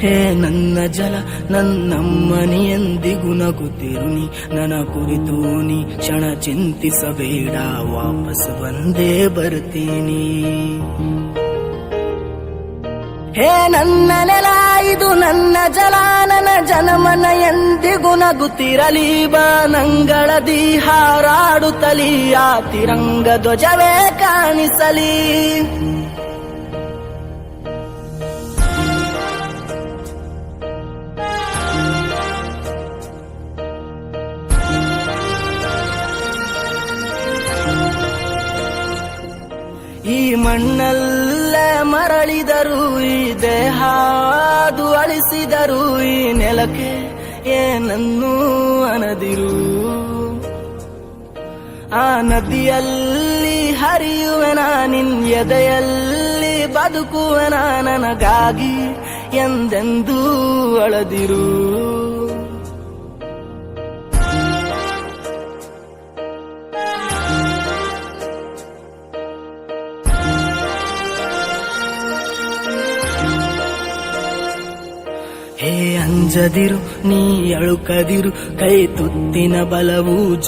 ಹೇ ನನ್ನ ಜಲ, ನನ್ನಮ್ಮನಿ ಎಂದಿಗೂ ನಗುತ್ತಿರುನಿ ನನ್ನ ಕುರಿತು ನೀ ಕ್ಷಣ ಚಿಂತಿಸಬೇಡ, ವಾಪಸ್ ಬಂದೇ ಬರ್ತೀನಿ. ಹೇ ನನ್ನ ನೆಲ, ಇದು ನನ್ನ ಜಲ, ನನ್ನ ಜನಮನ ಎಂದಿಗೂ ನಗುತ್ತಿರಲಿ. ಬಾನಂಗಳದಿ ಹಾರಾಡುತ್ತಲಿ ಆ ತಿರಂಗ ಧ್ವಜವೇ ಕಾಣಿಸಲಿ. ಈ ಮಣ್ಣಲ್ಲೇ ಮರಳಿದರು ಈ ದೇಹ ಅಳಿಸಿದರು ಈ ನೆಲಕ್ಕೆ ಏನನ್ನೂ ಅನದಿರು. ಆ ನದಿಯಲ್ಲಿ ಹರಿಯುವೆನ ನಿನ್ ಎದೆಯಲ್ಲಿ ಬದುಕುವೆನ ನನಗಾಗಿ ಎಂದೆಂದೂ ಅಳದಿರು. ಹೇ ಅಂಜದಿರು ನೀ ಅಳುಕದಿರು ಕೈ ತುತ್ತಿನ ಬಲವು